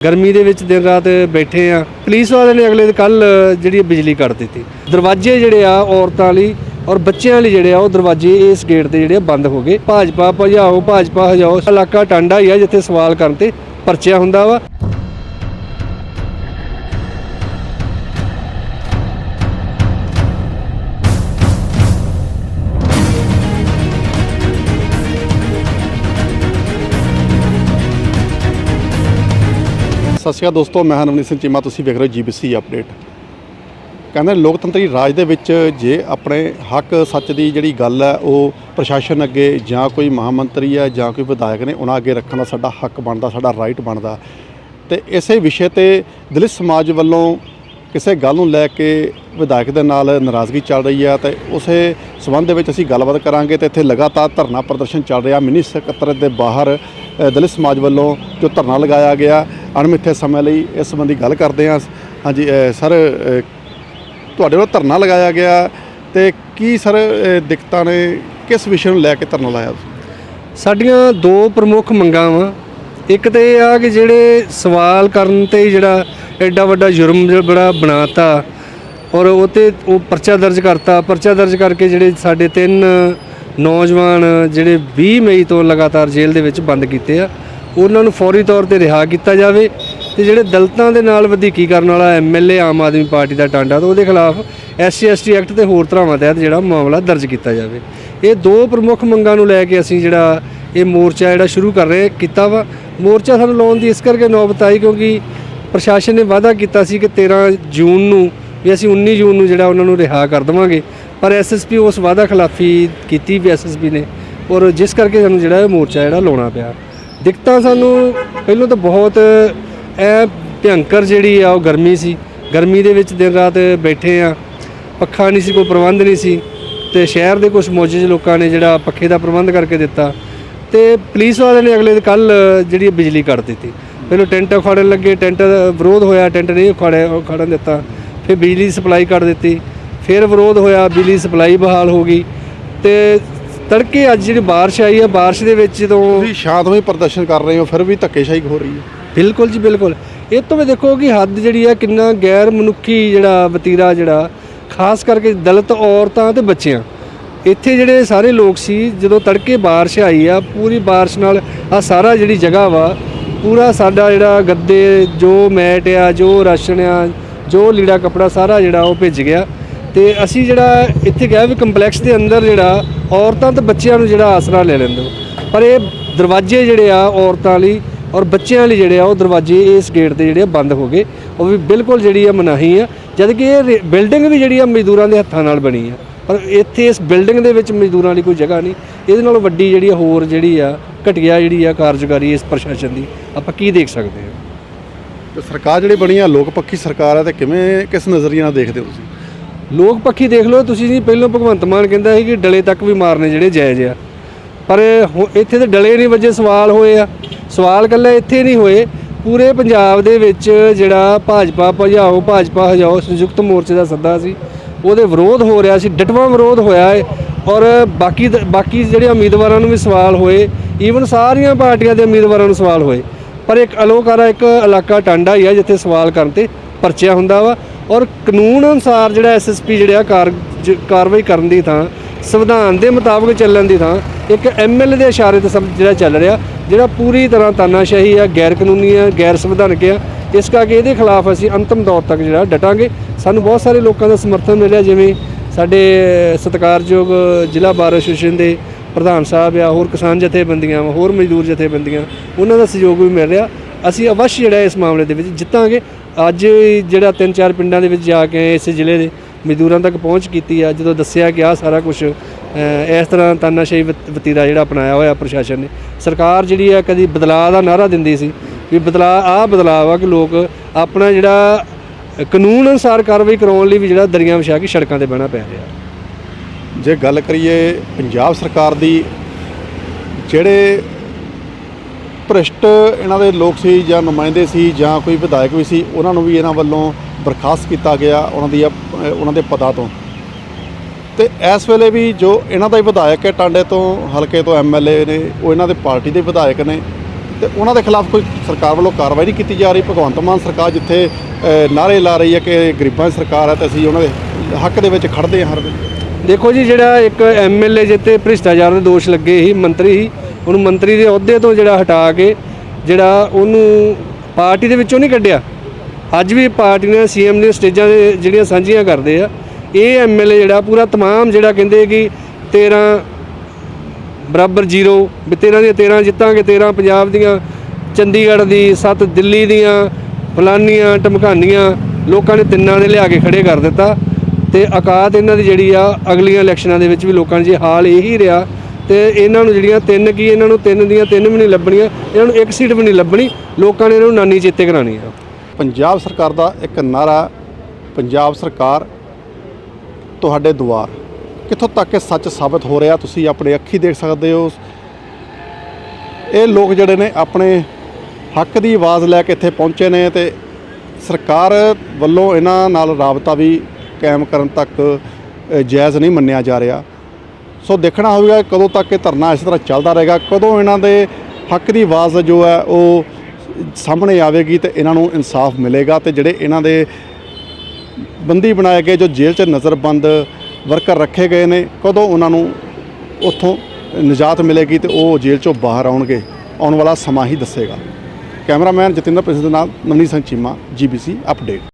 ਗਰਮੀ ਦੇ ਵਿੱਚ ਦਿਨ ਰਾਤ ਬੈਠੇ ਆ। ਪੁਲਿਸ ਵਾਲਿਆਂ ਨੇ ਅਗਲੇ ਕੱਲ ਜਿਹੜੀ ਬਿਜਲੀ ਕੱਟ ਦਿੱਤੀ। ਦਰਵਾਜ਼ੇ ਜਿਹੜੇ ਆ ਔਰਤਾਂ ਲਈ ਔਰ ਬੱਚਿਆਂ ਲਈ ਜਿਹੜੇ ਆ, ਉਹ ਦਰਵਾਜ਼ੇ ਇਸ ਗੇਟ ਤੇ ਜਿਹੜੇ ਆ ਬੰਦ ਹੋ ਗਏ। ਭਾਜਪਾ ਭਜਾਓ, ਭਾਜਪਾ ਹਜਾਓ, ਇਲਾਕਾ ਟਾਂਡਾ ਹੀ ਆ ਜਿੱਥੇ ਸਵਾਲ ਕਰਨ ਤੇ ਪਰਚਿਆ ਹੁੰਦਾ ਵਾ। ਸਤਿ ਸ਼੍ਰੀ ਅਕਾਲ ਦੋਸਤੋ, ਮੈਂ ਹਾਂ ਸਿੰਘ ਚੀਮਾ, ਤੁਸੀਂ ਵੇਖ ਰਹੇ ਹੋ ਜੀਬੀਸੀ ਅਪਡੇਟ। ਕਹਿੰਦੇ ਲੋਕਤੰਤਰੀ ਰਾਜ ਦੇ ਵਿੱਚ ਜੇ ਆਪਣੇ ਹੱਕ, ਸੱਚ ਦੀ ਜਿਹੜੀ ਗੱਲ ਹੈ, ਉਹ ਪ੍ਰਸ਼ਾਸਨ ਅੱਗੇ ਜਾਂ ਕੋਈ ਮਹਾਮੰਤਰੀ ਹੈ ਜਾਂ ਕੋਈ ਵਿਧਾਇਕ ਨੇ, ਉਹਨਾਂ ਅੱਗੇ ਰੱਖਣ ਦਾ ਸਾਡਾ ਹੱਕ ਬਣਦਾ, ਸਾਡਾ ਰਾਈਟ ਬਣਦਾ। ਤੇ ਇਸੇ ਵਿਸ਼ੇ ਤੇ ਦਲਿਤ ਸਮਾਜ ਵੱਲੋਂ ਕਿਸੇ ਗੱਲ ਨੂੰ ਲੈ ਕੇ ਵਿਧਾਇਕ ਦੇ ਨਾਲ ਨਾਰਾਜ਼ਗੀ ਚੱਲ ਰਹੀ ਹੈ ਤੇ ਉਸੇ ਸਬੰਧ ਦੇ ਵਿੱਚ ਅਸੀਂ ਗੱਲਬਾਤ ਕਰਾਂਗੇ ਤੇ ਇੱਥੇ ਲਗਾਤਾਰ ਧਰਨਾ ਪ੍ਰਦਰਸ਼ਨ ਚੱਲ ਰਿਹਾ। ਮਿਨੀ ਸਕੱਤਰ ਦੇ ਬਾਹਰ ਦਲਿਤ ਸਮਾਜ ਵੱਲੋਂ ਜੋ ਧਰਨਾ ਲਗਾਇਆ ਗਿਆ, ਅਣਮਿੱਥੇ ਸਮੇਂ ਲਈ ਇਸ ਸੰਬੰਧੀ ਗੱਲ ਕਰਦੇ ਹਾਂ। ਹਾਂਜੀ ਸਰ ਤੁਹਾਡੇ ਵੱਲੋਂ ਧਰਨਾ ਲਗਾਇਆ ਗਿਆ ਤੇ ਕੀ ਸਰ ਦਿੱਕਤਾਂ ਨੇ? ਕਿਸ ਵਿਸ਼ੇ ਨੂੰ ਲੈ ਕੇ ਧਰਨਾ ਲਾਇਆ ਸਾਡੀਆਂ ਦੋ ਪ੍ਰਮੁੱਖ ਮੰਗਾਂ ਵਾ। ਇੱਕ ਤੇ ਇਹ ਆ ਕਿ ਜਿਹੜੇ ਸਵਾਲ ਕਰਨ ਤੇ ਹੀ ਜਿਹੜਾ ਐਡਾ ਵੱਡਾ ਜੁਰਮ ਜਿਹੜਾ ਬੜਾ ਬਣਾਤਾ ਔਰ ਉਹ ਤੇ ਉਹ ਪਰਚਾ ਦਰਜ ਕਰਤਾ। ਪਰਚਾ ਦਰਜ ਕਰਕੇ ਜਿਹੜੇ ਸਾਡੇ ਤਿੰਨ ਨੌਜਵਾਨ ਜਿਹੜੇ 20 ਮਈ ਤੋਂ ਲਗਾਤਾਰ ਜੇਲ੍ਹ ਦੇ ਵਿੱਚ ਬੰਦ ਕੀਤੇ ਆ, ਉਹਨਾਂ ਨੂੰ ਫੌਰੀ ਤੌਰ ਤੇ ਰਿਹਾ ਕੀਤਾ ਜਾਵੇ ਤੇ ਜਿਹੜੇ ਦਲਤਾਂ ਦੇ ਨਾਲ ਵਧੀਕੀ ਕਰਨ ਵਾਲਾ ਐਮਐਲਏ ਆਮ ਆਦਮੀ ਪਾਰਟੀ ਦਾ ਟਾਂਡਾ ਤਾਂ ਉਹਦੇ ਖਿਲਾਫ ਐਸਸੀ ਐਸਟੀ ਐਕਟ ਤੇ ਹੋਰ ਧਰਾਵਾਂ ਤਹਿਤ ਜਿਹੜਾ ਮਾਮਲਾ ਦਰਜ ਕੀਤਾ ਜਾਵੇ। ਇਹ ਦੋ ਪ੍ਰਮੁੱਖ ਮੰਗਾਂ ਨੂੰ ਲੈ ਕੇ ਅਸੀਂ ਜਿਹੜਾ ਇਹ ਮੋਰਚਾ ਜਿਹੜਾ ਸ਼ੁਰੂ ਕਰ ਰਹੇ, ਕੀਤਾ ਵਾ। ਮੋਰਚਾ ਸਾਨੂੰ ਲਾਉਣ ਦੀ ਇਸ ਕਰਕੇ ਨੌਬਤ ਆਈ ਕਿਉਂਕਿ ਪ੍ਰਸ਼ਾਸਨ ਨੇ ਵਾਅਦਾ ਕੀਤਾ ਸੀ ਕਿ 13 ਜੂਨ ਨੂੰ ਵੀ ਅਸੀਂ 19 ਜੂਨ ਨੂੰ ਜਿਹੜਾ ਉਹਨਾਂ ਨੂੰ ਰਿਹਾ ਕਰ ਦੇਵਾਂਗੇ। ਪਰ ਐਸਐਸਪੀ ਉਸ ਵਾਅਦਾ ਖਿਲਾਫੀ ਕੀਤੀ ਵੀ ਐਸਐਸਪੀ ਨੇ ਔਰ ਜਿਸ ਕਰਕੇ ਸਾਨੂੰ ਜਿਹੜਾ ਇਹ ਮੋਰਚਾ ਜਿਹੜਾ ਲਾਉਣਾ ਪਿਆ। ਦਿੱਕਤਾਂ ਸਾਨੂੰ ਪਹਿਲਾਂ ਤਾਂ ਬਹੁਤ ਇਹ ਭਿਅੰਕਰ ਜਿਹੜੀ ਆ ਉਹ ਗਰਮੀ ਸੀ। ਗਰਮੀ ਦੇ ਵਿੱਚ ਦਿਨ ਰਾਤ ਬੈਠੇ ਆ, ਪੱਖਾ ਨਹੀਂ ਸੀ, ਕੋਈ ਪ੍ਰਬੰਧ ਨਹੀਂ ਸੀ ਤੇ ਸ਼ਹਿਰ ਦੇ ਕੁਝ ਮੌਜੂਦ ਲੋਕਾਂ ਨੇ ਜਿਹੜਾ ਪੱਖੇ ਦਾ ਪ੍ਰਬੰਧ ਕਰਕੇ ਦਿੱਤਾ। ਤੇ ਪੁਲਿਸ ਵਾਲਿਆਂ ਨੇ ਅਗਲੇ ਕੱਲ ਜਿਹੜੀ ਬਿਜਲੀ ਕੱਟ ਦਿੱਤੀ। ਪਹਿਲਾਂ ਟੈਂਟ ਉਖਾੜਨ ਲੱਗੇ ਟੈਂਟ ਦਾ ਵਿਰੋਧ ਹੋਇਆ ਟੈਂਟ ਨਹੀਂ ਉਖਾੜਿਆ ਉਖਾੜਨ ਦਿੱਤਾ। ਫਿਰ ਬਿਜਲੀ ਸਪਲਾਈ ਕੱਟ ਦਿੱਤੀ। ਫਿਰ ਵਿਰੋਧ ਹੋਇਆ ਬਿਜਲੀ ਸਪਲਾਈ ਬਹਾਲ ਹੋ ਗਈ। ਤੇ ਤੜਕੇ ਅੱਜ ਜਿਹੜੀ ਬਾਰਿਸ਼ ਆਈ ਹੈ ਬਾਰਿਸ਼ ਦੇ ਵਿੱਚ ਜਦੋਂ ਤੁਸੀਂ ਸ਼ਾਂਤਮਈ ਪ੍ਰਦਰਸ਼ਨ ਕਰ ਰਹੇ ਹੋ ਫਿਰ ਵੀ ਧੱਕੇਸ਼ਾਹੀ ਹੋ ਰਹੀ ਹੈ। ਬਿਲਕੁਲ ਜੀ ਬਿਲਕੁਲ। ਇਹ ਤੋਂ ਵੀ ਦੇਖੋ ਕਿ ਹੱਦ ਜਿਹੜੀ ਆ ਕਿੰਨਾ ਗੈਰ ਮਨੁੱਖੀ ਜਿਹੜਾ ਵਤੀਰਾ ਜਿਹੜਾ ਖਾਸ ਕਰਕੇ ਦਲਿਤ ਔਰਤਾਂ ਤੇ ਬੱਚਿਆਂ। ਇੱਥੇ ਜਿਹੜੇ ਸਾਰੇ ਲੋਕ ਸੀ, ਜਦੋਂ ਤੜਕੇ ਬਾਰਿਸ਼ ਆਈ ਆ, ਪੂਰੀ ਬਾਰਿਸ਼ ਨਾਲ ਆ ਸਾਰਾ ਜਿਹੜੀ ਜਗ੍ਹਾ ਵਾ, ਪੂਰਾ ਸਾਡਾ ਜਿਹੜਾ ਗੱਦੇ, ਜੋ ਮੈਟ ਆ, ਜੋ ਰਾਸ਼ਨ ਆ, ਜੋ ਲੀੜਾ ਕਪੜਾ ਸਾਰਾ ਜਿਹੜਾ ਉਹ ਭਿੱਜ ਗਿਆ। ਤੇ ਅਸੀਂ ਜਿਹੜਾ ਇੱਥੇ ਕਿਹਾ ਵੀ ਕੰਪਲੈਕਸ ਦੇ ਅੰਦਰ ਜਿਹੜਾ ਔਰਤਾਂ ਤੇ ਬੱਚਿਆਂ ਨੂੰ ਜਿਹੜਾ ਆਸਰਾ ਲੈ ਲੈਂਦੇ ਪਰ ਇਹ ਦਰਵਾਜ਼ੇ ਜਿਹੜੇ ਆ ਔਰਤਾਂ ਲਈ ਔਰ ਬੱਚਿਆਂ ਲਈ ਜਿਹੜੇ ਆ, ਉਹ ਦਰਵਾਜ਼ੇ ਇਸ ਗੇਟ ਤੇ ਜਿਹੜੇ ਆ ਬੰਦ ਹੋ ਗਏ। ਉਹ ਵੀ ਬਿਲਕੁਲ ਜਿਹੜੀ ਆ ਮਨਾਹੀ ਆ, ਜਦ ਕਿ ਇਹ ਬਿਲਡਿੰਗ ਵੀ ਜਿਹੜੀ ਆ ਮਜ਼ਦੂਰਾਂ ਦੇ ਹੱਥਾਂ ਨਾਲ ਬਣੀ ਆ। ਪਰ ਇੱਥੇ ਇਸ ਬਿਲਡਿੰਗ ਦੇ ਵਿੱਚ ਮਜ਼ਦੂਰਾਂ ਲਈ ਕੋਈ ਜਗ੍ਹਾ ਨਹੀਂ। ਇਹਦੇ ਨਾਲੋਂ ਵੱਡੀ ਜਿਹੜੀ ਆ ਹੋਰ ਜਿਹੜੀ ਆ ਘਟੀਆ ਜਿਹੜੀ ਆ ਕਾਰਜਕਾਰੀ ਇਸ ਪ੍ਰਸ਼ਾਸਨ ਦੀ ਆਪਾਂ ਕੀ ਦੇਖ ਸਕਦੇ ਹਾਂ? ਤੇ ਸਰਕਾਰ ਜਿਹੜੀ ਬਣੀ ਆ ਲੋਕ ਪੱਖੀ ਸਰਕਾਰ ਹੈ ਤੇ ਕਿਵੇਂ ਕਿਸ ਨਜ਼ਰੀਏ ਨਾਲ ਦੇਖਦੇ ਹੋ ਤੁਸੀਂ? ਲੋਕ ਪੱਖੀ ਦੇਖ ਲਓ ਤੁਸੀਂ ਜੀ ਪਹਿਲਾਂ ਭਗਵੰਤ ਮਾਨ ਕਹਿੰਦਾ ਸੀ ਕਿ ਡਲੇ ਤੱਕ ਵੀ ਮਾਰਨੇ ਜਿਹੜੇ ਜਾਇਜ਼ ਆ। ਪਰ ਇੱਥੇ ਤੇ ਡਲੇ ਨਹੀਂ ਵੱਜੇ ਸਵਾਲ ਹੋਏ ਆ। ਸਵਾਲ ਕੱਲਾ ਇੱਥੇ ਨਹੀਂ ਹੋਏ। ਪੂਰੇ ਪੰਜਾਬ ਦੇ ਵਿੱਚ ਜਿਹੜਾ ਭਾਜਪਾ ਭਜਾਓ ਭਾਜਪਾ ਹਜਾਓ ਸੰਯੁਕਤ ਮੋਰਚੇ ਦਾ ਸੱਦਾ ਸੀ। ਉਹਦੇ ਵਿਰੋਧ ਹੋ ਰਿਹਾ ਸੀ, ਡਟਵਾ ਵਿਰੋਧ ਹੋਇਆ ਹੈ ਔਰ ਬਾਕੀ ਬਾਕੀ ਜਿਹੜੇ ਉਮੀਦਵਾਰਾਂ ਨੂੰ ਵੀ ਸਵਾਲ ਹੋਏ ਈਵਨ ਸਾਰੀਆਂ ਪਾਰਟੀਆਂ ਦੇ ਉਮੀਦਵਾਰਾਂ ਨੂੰ ਸਵਾਲ ਹੋਏ। ਪਰ ਇੱਕ ਅਲੋਕਾਰਾ, ਇੱਕ ਇਲਾਕਾ ਟਾਂਡਾ ਹੀ ਆ ਜਿੱਥੇ ਸਵਾਲ ਕਰਨ ਤੇ ਪਰਚਿਆ ਹੁੰਦਾ ਵਾ। ਔਰ ਕਾਨੂੰਨ ਅਨੁਸਾਰ ਜਿਹੜਾ ਐਸਐਸਪੀ ਜਿਹੜਾ ਕਾਰ, ਜ- ਕਾਰਵਾਈ ਕਰਨ ਦੀ ਥਾਂ, ਸੰਵਿਧਾਨ ਦੇ ਮੁਤਾਬਕ ਚੱਲਣ ਦੀ ਥਾਂ, ਇੱਕ ਐਮਐਲਏ ਦੇ ਇਸ਼ਾਰੇ ਤੇ ਸਭ ਜਿਹੜਾ ਚੱਲ ਰਿਹਾ, ਜਿਹੜਾ ਪੂਰੀ ਤਰ੍ਹਾਂ ਤਾਨਾਸ਼ਾਹੀ ਆ ਗੈਰ ਕਾਨੂੰਨੀ ਆ ਗੈਰ ਸੰਵਿਧਾਨਕ ਆ ਇਸ ਕਰਕੇ ਇਹਦੇ ਖਿਲਾਫ ਅਸੀਂ ਅੰਤਮ ਦੌਰ ਤੱਕ ਜਿਹੜਾ ਡਟਾਂਗੇ। ਸਾਨੂੰ ਬਹੁਤ ਸਾਰੇ ਲੋਕਾਂ ਦਾ ਸਮਰਥਨ ਮਿਲਿਆ, ਜਿਵੇਂ ਸਾਡੇ ਸਤਿਕਾਰਯੋਗ ਜ਼ਿਲ੍ਹਾ ਬਾਰ ਐਸੋਸੀਏਸ਼ਨ ਦੇ ਪ੍ਰਧਾਨ ਸਾਹਿਬ ਆ, ਹੋਰ ਕਿਸਾਨ ਜਥੇਬੰਦੀਆਂ, ਹੋਰ ਮਜ਼ਦੂਰ ਜਥੇਬੰਦੀਆਂ, ਉਹਨਾਂ ਦਾ ਸਹਿਯੋਗ ਵੀ ਮਿਲ ਰਿਹਾ। ਅਸੀਂ ਅਵਸ਼ ਜਿਹੜਾ ਇਸ ਮਾਮਲੇ ਦੇ ਵਿੱਚ ਜਿੱਤਾਂਗੇ। ਅੱਜ ਜਿਹੜਾ ਤਿੰਨ ਚਾਰ ਪਿੰਡਾਂ ਦੇ ਵਿੱਚ ਜਾ ਕੇ ਇਸ ਜ਼ਿਲ੍ਹੇ ਦੇ ਮਜ਼ਦੂਰਾਂ ਤੱਕ ਪਹੁੰਚ ਕੀਤੀ ਆ, ਜਦੋਂ ਦੱਸਿਆ ਕਿ ਆਹ ਸਾਰਾ ਕੁਝ ਇਸ ਤਰ੍ਹਾਂ ਤਾਨਾਸ਼ਾਹੀ ਵਤੀਰਾ ਜਿਹੜਾ ਅਪਣਾਇਆ ਹੋਇਆ ਪ੍ਰਸ਼ਾਸਨ ਨੇ। ਸਰਕਾਰ ਜਿਹੜੀ ਆ, ਕਦੀ ਬਦਲਾਅ ਦਾ ਨਾਰਾ ਦਿੰਦੀ ਸੀ। ਵੀ ਬਦਲਾਅ ਆਹ ਬਦਲਾਅ ਆ ਕਿ ਲੋਕ ਆਪਣਾ ਜਿਹੜਾ ਕਾਨੂੰਨ ਅਨੁਸਾਰ ਕਾਰਵਾਈ ਕਰਾਉਣ ਲਈ ਵੀ ਜਿਹੜਾ ਦਰੀਆਂ ਵਿਛਾ ਕੇ ਸੜਕਾਂ ਤੇ ਬਹਿਣਾ ਪੈ ਰਿਹਾ। ਜੇ ਗੱਲ ਕਰੀਏ ਪੰਜਾਬ ਸਰਕਾਰ ਦੀ, ਜਿਹੜੇ ਭ੍ਰਿਸ਼ਟ ਇਹਨਾਂ ਦੇ ਲੋਕ ਸੀ ਜਾਂ ਨੁਮਾਇੰਦੇ ਸੀ ਜਾਂ ਕੋਈ ਵਿਧਾਇਕ ਵੀ ਸੀ, ਉਹਨਾਂ ਨੂੰ ਵੀ ਇਹਨਾਂ ਵੱਲੋਂ ਬਰਖਾਸਤ ਕੀਤਾ ਗਿਆ ਉਹਨਾਂ ਦੀ ਉਹਨਾਂ ਦੇ ਪਦਾਂ ਤੋਂ। ਤੇ ਇਸ ਵੇਲੇ ਵੀ ਜੋ ਇਹਨਾਂ ਦਾ ਹੀ ਵਿਧਾਇਕ ਹੈ, ਟਾਂਡੇ ਤੋਂ ਹਲਕੇ ਤੋਂ ਐਮਐਲਏ ਨੇ, ਉਹ ਇਹਨਾਂ ਦੇ ਪਾਰਟੀ ਦੇ ਵਿਧਾਇਕ ਨੇ। ਤੇ ਉਹਨਾਂ ਦੇ ਖਿਲਾਫ ਕੋਈ ਸਰਕਾਰ ਵੱਲੋਂ ਕਾਰਵਾਈ ਨਹੀਂ ਕੀਤੀ ਜਾ ਰਹੀ। ਭਗਵੰਤ ਮਾਨ ਸਰਕਾਰ ਜਿੱਥੇ ਅ, ਨਾਅਰੇ ਲਾ ਰਹੀ ਹੈ ਕਿ ਗਰੀਬਾਂ ਦੀ ਸਰਕਾਰ ਹੈ ਤੇ ਅਸੀਂ ਉਹਨਾਂ ਦੇ ਹੱਕ ਦੇ ਵਿੱਚ ਖੜਦੇ ਹਾਂ ਹਰ ਵੇਲੇ। ਦੇਖੋ ਜੀ ਜਿਹੜਾ ਇੱਕ ਐਮਐਲਏ ਜਿੱਤੇ ਭ੍ਰਿਸ਼ਟਾਚਾਰ ਦੇ ਦੋਸ਼ ਲੱਗੇ ਸੀ ਮੰਤਰੀ ਸੀ ਉਹਨੂੰ ਮੰਤਰੀ ਦੇ ਅਹੁਦੇ ਤੋਂ ਜਿਹੜਾ ਹਟਾ ਕੇ ਜਿਹੜਾ ਉਹਨੂੰ ਪਾਰਟੀ ਦੇ ਵਿੱਚੋਂ ਨਹੀਂ ਕੱਢਿਆ। ਅੱਜ ਵੀ ਪਾਰਟੀ ਨੇ ਸੀਐਮ ਦੀਆਂ ਸਟੇਜਾਂ ਦੇ ਜਿਹੜੀਆਂ ਸਾਂਝੀਆਂ ਕਰਦੇ ਆ ਇਹ ਐਮਐਲਏ ਜਿਹੜਾ ਪੂਰਾ ਤਮਾਮ ਜਿਹੜਾ ਕਹਿੰਦੇ ਕਿ 13 ਬਰਾਬਰ ਜ਼ੀਰੋ ਵੀ 13 ਦੀਆਂ 13 ਜਿੱਤਾਂਗੇ 13 ਪੰਜਾਬ ਦੀਆਂ, ਚੰਡੀਗੜ੍ਹ ਦੀ 7 ਦਿੱਲੀ ਦੀਆਂ, ਫਲਾਨੀਆਂ ਟਮਕਾਨੀਆਂ ਲੋਕਾਂ ਨੇ ਤਿੰਨਾਂ ਦੇ ਲਿਆ ਕੇ ਖੜੇ ਕਰ ਦਿੱਤਾ ਤੇ ਔਕਾਤ ਇਹਨਾਂ ਦੀ ਜਿਹੜੀ ਆ ਅਗਲੀਆਂ ਇਲੈਕਸ਼ਨਾਂ ਦੇ ਵਿੱਚ ਵੀ ਲੋਕਾਂ ਨੇ ਜੇ ਹਾਲ ਇਹੀ ਰਿਹਾ ਤੇ ਇਹਨਾਂ ਨੂੰ ਜਿਹੜੀਆਂ ਤਿੰਨ ਕੀ ਇਹਨਾਂ ਨੂੰ ਤਿੰਨ ਦੀਆਂ ਤਿੰਨ ਵੀ ਨਹੀਂ ਲੱਭਣੀਆਂ, ਇਹਨਾਂ ਨੂੰ ਇੱਕ ਸੀਟ ਵੀ ਨਹੀਂ ਲੱਭਣੀ, ਲੋਕਾਂ ਨੇ ਇਹਨਾਂ ਨੂੰ ਨਾਨੀ ਚੇਤੇ ਕਰਾਣੀ ਆ। ਪੰਜਾਬ ਸਰਕਾਰ ਦਾ ਇੱਕ ਨਾਰਾ, ਪੰਜਾਬ ਸਰਕਾਰ ਤੁਹਾਡੇ ਦੁਆਰ। ਕਿੱਥੋਂ ਤੱਕ ਇਹ ਸੱਚ ਸਾਬਤ ਹੋ ਰਿਹਾ ਤੁਸੀਂ ਆਪਣੇ ਅੱਖੀ ਦੇਖ ਸਕਦੇ ਹੋ? ਇਹ ਲੋਕ ਜਿਹੜੇ ਨੇ ਆਪਣੇ ਹੱਕ ਦੀ ਆਵਾਜ਼ ਲੈ ਕੇ ਇੱਥੇ ਪਹੁੰਚੇ ਨੇ ਤੇ ਸਰਕਾਰ ਵੱਲੋਂ ਇਹਨਾਂ ਨਾਲ ਰਾਬਤਾ ਵੀ ਕਾਇਮ ਕਰਨ ਤੱਕ ਜਾਇਜ਼ ਨਹੀਂ ਮੰਨਿਆ ਜਾ ਰਿਹਾ। ਸੋ ਦੇਖਣਾ ਹੋਵੇਗਾ ਕਦੋਂ ਤੱਕ ਇਹ ਧਰਨਾ ਇਸ ਤਰ੍ਹਾਂ ਚੱਲਦਾ ਰਹੇਗਾ, ਕਦੋਂ ਇਹਨਾਂ ਦੇ ਹੱਕ ਦੀ ਆਵਾਜ਼ ਜੋ ਹੈ ਉਹ ਸਾਹਮਣੇ ਆਵੇਗੀ ਤੇ ਇਹਨਾਂ ਨੂੰ ਇਨਸਾਫ ਮਿਲੇਗਾ ਤੇ ਜਿਹੜੇ ਇਹਨਾਂ ਦੇ ਬੰਦੀ ਬਣਾਏ ਗਏ ਜੋ ਜੇਲ੍ਹ 'ਚ ਨਜ਼ਰਬੰਦ ਵਰਕਰ ਰੱਖੇ ਗਏ ਨੇ, ਕਦੋਂ ਉਹਨਾਂ ਨੂੰ ਉੱਥੋਂ ਨਿਜਾਤ ਮਿਲੇਗੀ ਤੇ ਉਹ ਜੇਲ੍ਹ 'ਚੋਂ ਬਾਹਰ ਆਉਣਗੇ, ਆਉਣ ਵਾਲਾ ਸਮਾਂ ਹੀ ਦੱਸੇਗਾ। ਕੈਮਰਾਮੈਨ ਜਤਿੰਦਰ ਪ੍ਰਸਿੱਧ ਨਾਲ ਨਵਨੀਤ ਸਿੰਘ ਚੀਮਾ, ਜੀਬੀਸੀ ਅਪਡੇਟ।